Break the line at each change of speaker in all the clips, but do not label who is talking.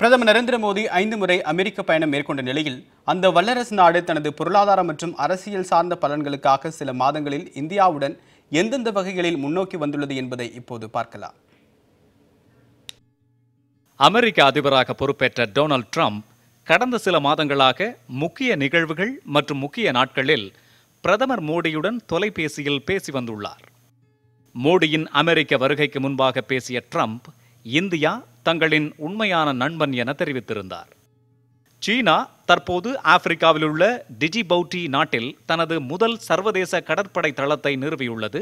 பிரதமர் நரேந்திர மோடி ஐந்து முறை அமெரிக்க பயணம் மேற்கொண்ட நிலையில் அந்த வல்லரசு நாடு தனது பொருளாதார மற்றும் அரசியல் சார்ந்த பலன்களுக்காக சில மாதங்களில் இந்தியாவுடன் எந்தெந்த வகைகளில் முன்னோக்கி வந்துள்ளது என்பதை இப்போது பார்க்கலாம்.
அமெரிக்க அதிபராக பொறுப்பேற்ற டொனால்ட் ட்ரம்ப் கடந்த சில மாதங்களாக முக்கிய நிகழ்வுகள் மற்றும் முக்கிய நாட்களில் பிரதமர் மோடியுடன் தொலைபேசியில் பேசி வந்துள்ளார். மோடியின் அமெரிக்க வருகைக்கு முன்பாக பேசிய ட்ரம்ப் இந்தியா தங்களின் உண்மையான நண்பன் என தெரிவித்திருந்தார். சீனா தற்போது ஆப்பிரிக்காவில் உள்ள டிஜிபவுட்டி நாட்டில் தனது முதல் சர்வதேச கடற்படை தளத்தை நிறுவியுள்ளது.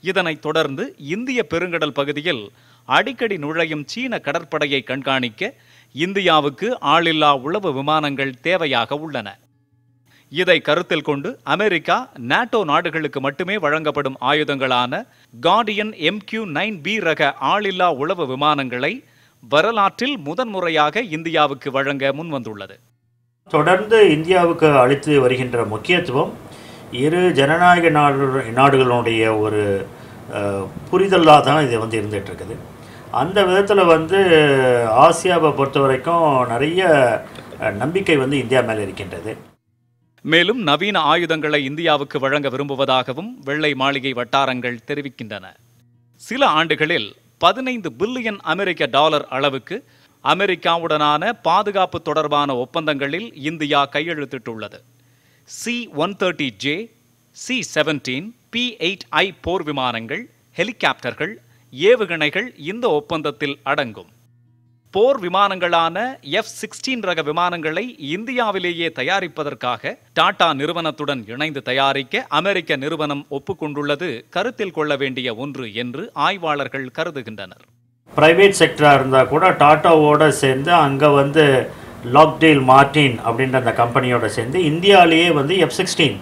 இதனைத் தொடர்ந்து இந்திய பெருங்கடல் பகுதியில் அடிக்கடி நுழையும் சீன கடற்படையை கண்காணிக்க இந்தியாவுக்கு ஆளில்லா உளவு விமானங்கள் தேவையாக உள்ளன. இதை கருத்தில் கொண்டு அமெரிக்கா நாட்டோ நாடுகளுக்கு மட்டுமே வழங்கப்படும் ஆயுதங்களான Guardian M Q nine B ரக ஆளில்லா உளவு விமானங்களை வரலாற்றில் முதன்முறையாக இந்தியாவுக்கு வழங்க முன்வந்துள்ளது.
தொடர்ந்து இந்தியாவுக்கு அளித்து வருகின்ற முக்கியத்துவம் இரு ஜனநாயக நாடு நாடுகளுடைய ஒரு புரிதலாக தான் இது வந்து இருந்துகிட்டு இருக்குது அந்த விதத்தில் வந்து ஆசியாவை பொறுத்த வரைக்கும் நிறைய நம்பிக்கை வந்து இந்தியா மேலே இருக்கின்றது.
மேலும் நவீன ஆயுதங்களை இந்தியாவுக்கு வழங்க விரும்புவதாகவும் வெள்ளை மாளிகை வட்டாரங்கள் தெரிவிக்கின்றன. சில ஆண்டுகளில் பதினைந்து பில்லியன் அமெரிக்க டாலர் அளவுக்கு அமெரிக்காவுடனான பாதுகாப்பு தொடர்பான ஒப்பந்தங்களில் India கையெழுத்திட்டுள்ளது. C one thirty J C seventeen P eight I போர் விமானங்கள் ஹெலிகாப்டர்கள் ஏவுகணைகள் இந்த ஒப்பந்தத்தில் அடங்கும். போர் விமானங்களான எஃப் சிக்ஸ்டீன் ரக விமானங்களை இந்தியாவிலேயே தயாரிப்பதற்காக டாடா நிறுவனத்துடன் இணைந்து தயாரிக்க அமெரிக்க நிறுவனம் ஒப்புக்கொண்டுள்ளது. கருத்தில் கொள்ள வேண்டிய ஒன்று என்று ஆய்வாளர்கள் கருதுகின்றனர்.
பிரைவேட் செக்டராக இருந்தால் கூட டாட்டாவோட சேர்ந்து அங்கே வந்து லாக்டெயில் மார்டின் அப்படின்ற அந்த கம்பெனியோட சேர்ந்து இந்தியாவிலேயே வந்து எஃப் சிக்ஸ்டீன்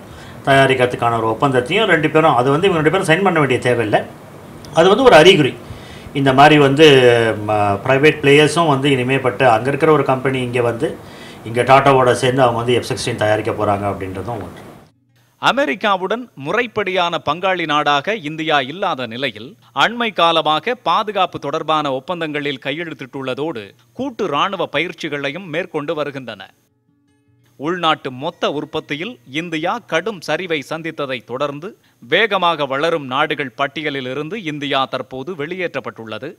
தயாரிக்கிறதுக்கான ஒரு ஒப்பந்தத்தையும் ரெண்டு பேரும் அது வந்து இவங்க ரெண்டு பேரும் சைன் பண்ண வேண்டிய தேவையில்லை. அது வந்து ஒரு அறிகுறி. இந்த மாதிரி வந்து ப்ரைவேட் பிளேயர்ஸும் வந்து இனிமேப்பட்டு அங்கே இருக்கிற ஒரு கம்பெனி இங்கே வந்து இங்கே டாட்டாவோட சேர்ந்து அவங்க வந்து எஃப் சிக்ஸ்டீன் தயாரிக்க போகிறாங்க அப்படின்றதும் ஒன்று.
அமெரிக்காவுடன் முறைப்படியான பங்காளி நாடாக இந்தியா இல்லாத நிலையில் அண்மை காலமாக பாதுகாப்பு தொடர்பான ஒப்பந்தங்களில் கையெழுத்திட்டுள்ளதோடு கூட்டு ராணுவ பயிற்சிகளையும் மேற்கொண்டு வருகின்றன. உள்நாட்டு மொத்த உற்பத்தியில் இந்தியா கடும் சரிவை சந்தித்ததை தொடர்ந்து வேகமாக வளரும் நாடுகள் பட்டியலிலிருந்து இந்தியா தற்போது வெளியேற்றப்பட்டுள்ளது.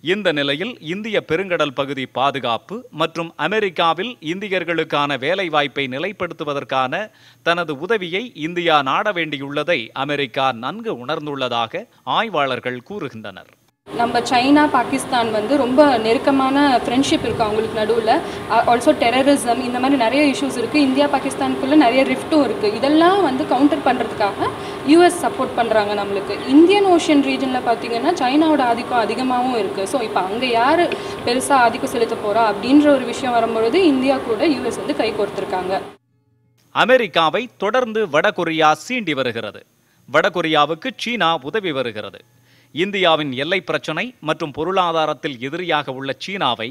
இந்த நிலையில் இந்திய பெருங்கடல் பகுதி பாதுகாப்பு மற்றும் அமெரிக்காவில் இந்தியர்களுக்கான வேலைவாய்ப்பை நிலைப்படுத்துவதற்கான தனது உதவியை இந்தியா நாட வேண்டியுள்ளதை அமெரிக்கா நன்கு உணர்ந்துள்ளதாக ஆய்வாளர்கள் கூறுகின்றனர்.
நம்ம சைனா பாகிஸ்தான் வந்து ரொம்ப நெருக்கமான ஃப்ரெண்ட்ஷிப் இருக்குது அவங்களுக்கு நடுவில். ஆல்சோ டெரரிசம் இந்த மாதிரி நிறைய இஷ்யூஸ் இருக்குது இந்தியா பாகிஸ்தானுக்குள்ளே நிறைய ரிஃப்ட்டும் இருக்குது இதெல்லாம் வந்து கவுண்டர் பண்ணுறதுக்காக யூஎஸ் சப்போர்ட் பண்ணுறாங்க நம்மளுக்கு. இந்தியன் ஓஷன் ரீஜனில் பார்த்தீங்கன்னா சைனாவோட ஆதிக்கம் அதிகமாகவும் இருக்குது ஸோ இப்போ அங்கே யார் பெருசாக ஆதிக்கம் செலுத்த போகிறா அப்படின்ற ஒரு விஷயம் வரும்பொழுது இந்தியா கூட யூஎஸ் வந்து கை கோர்த்துருக்காங்க.
அமெரிக்காவை தொடர்ந்து வடகொரியா சீண்டி வருகிறது. வடகொரியாவுக்கு சீனா உதவி வருகிறது. இந்தியாவின் எல்லை பிரச்சினை மற்றும் பொருளாதாரத்தில் எதிரியாக உள்ள சீனாவை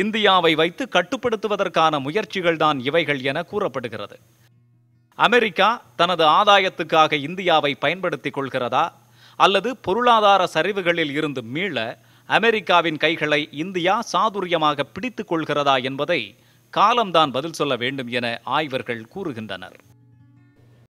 இந்தியாவை வைத்து கட்டுப்படுத்துவதற்கான முயற்சிகள்தான் இவைகள் என கூறப்படுகிறது. அமெரிக்கா தனது ஆதாயத்துக்காக இந்தியாவை பயன்படுத்திக் கொள்கிறதா? அல்லது பொருளாதார சரிவுகளில் இருந்து மீள அமெரிக்காவின் கைகளை இந்தியா சாதுரியமாக பிடித்துக் கொள்கிறதா என்பதை காலம்தான் பதில் சொல்ல வேண்டும் என ஆய்வர்கள் கூறுகின்றனர்.